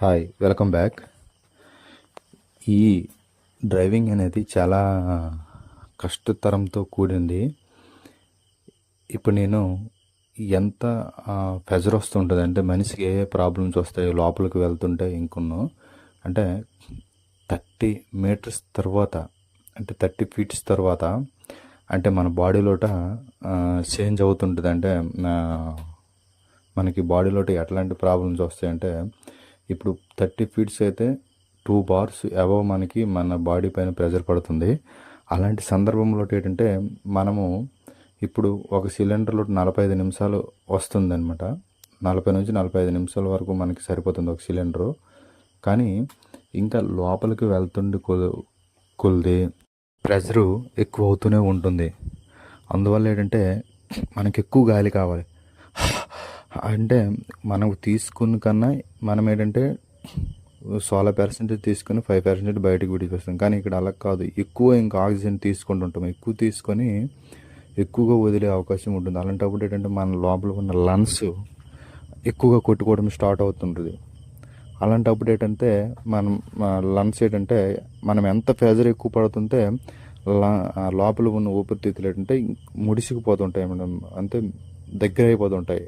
Hi welcome back. ఈ driving అనేది చాలా కష్టతరంతో కూడింది. ఇప్పుడు నేను ఎంత ప్రెజర్ వస్తుంటుంది అంటే మనిషికి ఏ ప్రాబ్లమ్స్ వస్తాయో లోపలికి వెళ్తుంటే ఇంకొన్నో అంటే థర్టీ మీటర్స్ తర్వాత అంటే థర్టీ ఫీట్స్ తర్వాత అంటే మన బాడీలోట చేంజ్ అవుతుంటుంది. అంటే మనకి బాడీలోట ఎట్లాంటి ప్రాబ్లమ్స్ వస్తాయంటే ఇప్పుడు థర్టీ ఫీట్స్ అయితే టూ బార్స్ అబవ్ మనకి మన బాడీ పైన ప్రెజర్ పడుతుంది. అలాంటి సందర్భంలో ఏంటంటే మనము ఇప్పుడు ఒక సిలిండర్లో నలభై ఐదు నిమిషాలు వస్తుందన్నమాట. నలభై నుంచి నలభై ఐదు నిమిషాల వరకు మనకి సరిపోతుంది ఒక సిలిండరు. కానీ ఇంకా లోపలికి వెళ్తుండి కొల్ కొలిది ప్రెజరు ఎక్కువ అవుతూనే ఉంటుంది. అందువల్ల ఏంటంటే మనకి ఎక్కువ గాలి కావాలి. అంటే మనం తీసుకున్న కన్నా మనం ఏంటంటే సోలో పర్సెంటేజ్ తీసుకొని ఫైవ్ పర్సెంటేజ్ బయటకు విడిపిస్తాం. కానీ ఇక్కడ అలా కాదు. ఎక్కువ ఇంకా ఆక్సిజన్ తీసుకుంటుంటాం. ఎక్కువ తీసుకొని ఎక్కువగా వదిలే అవకాశం ఉంటుంది. అలాంటప్పుడు ఏంటంటే మన లోపల ఉన్న లంగ్స్ ఎక్కువగా కొట్టుకోవడం స్టార్ట్ అవుతుంటుంది. అలాంటప్పుడు ఏంటంటే మనం లంగ్స్ ఏంటంటే మనం ఎంత ప్రెజర్ ఎక్కువ పడుతుంటే లోపల ఉన్న ఊపిరితిత్తులు ఏంటంటే ముడిసిపోతుంటాయి మనం అంటే దగ్గర అయిపోతుంటాయి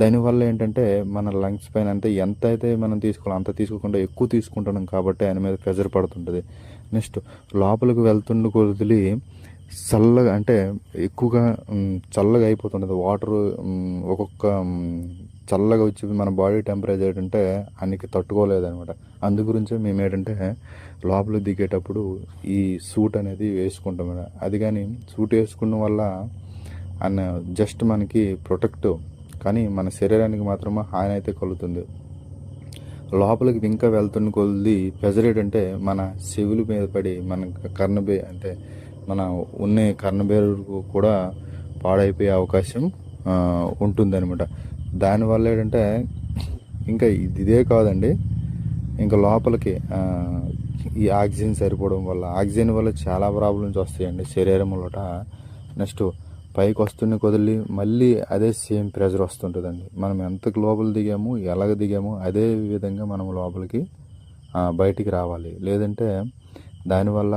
దానివల్ల ఏంటంటే మన లంగ్స్ పైన అంటే ఎంత అయితే మనం తీసుకోవాలో అంత తీసుకోకుండా ఎక్కువ తీసుకుంటున్నాం కాబట్టి ఆయన మీద ప్రెజర్ పడుతుంటుంది. నెక్స్ట్ లోపలికి వెళ్తుండి కొద్దిలి చల్లగా అంటే ఎక్కువగా చల్లగా అయిపోతుంటుంది. వాటర్ ఒక్కొక్క చల్లగా వచ్చి మన బాడీ టెంపరేచర్ ఏంటంటే అన్నికి తట్టుకోలేదనమాట. అందు గురించి మేము ఏంటంటే లోపలికి దిగేటప్పుడు ఈ సూట్ అనేది వేసుకుంటాం అది కానీ సూట్ వేసుకున్న వల్ల అన్న జస్ట్ మనకి ప్రొటెక్ట్ కానీ మన శరీరానికి మాత్రం హాని అయితే కలుగుతుంది లోపలికి ఇంకా వెళ్తున్న కొద్ది ప్రెజర్ ఏంటంటే మన చెవులు మీద పడి మన కర్ణబే అంటే మన ఉన్న కర్ణబేరుకు కూడా పాడైపోయే అవకాశం ఉంటుంది అనమాట దానివల్ల ఏంటంటే ఇంకా ఇది ఇదే కాదండి. ఇంకా లోపలికి ఈ ఆక్సిజన్ సరిపోవడం వల్ల ఆక్సిజన్ వల్ల చాలా ప్రాబ్లమ్స్ వస్తాయండి శరీరంలోట నెక్స్ట్ పైకి వస్తున్న కొదిలి మళ్ళీ అదే సేమ్ ప్రెజర్ వస్తుంటుందండి. మనం ఎంత లోపల దిగాము ఎలాగ దిగాము అదే విధంగా మనం లోపలికి బయటికి రావాలి. లేదంటే దానివల్ల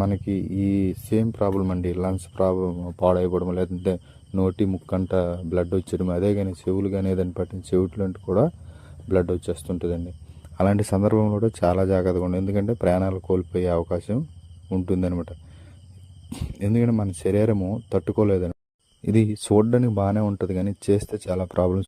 మనకి ఈ సేమ్ ప్రాబ్లం అండి. లంగ్స్ ప్రాబ్లం పాడైపోవడం లేదంటే నోటి ముక్కంట బ్లడ్ వచ్చేయడం అదే కానీ చెవులు కానీ ఏదైనా పట్టిన చెవిట్లో కూడా బ్లడ్ వచ్చేస్తుంటుందండి. అలాంటి సందర్భంలో కూడా చాలా జాగ్రత్తగా ఉండాలి ఎందుకంటే ప్రాణాలు కోల్పోయే అవకాశం ఉంటుందన్నమాట. ఎందుకంటే మన శరీరము తట్టుకోలేదని ఇది చూడడానికి బాగానే ఉంటుంది కానీ చేస్తే చాలా ప్రాబ్లమ్స్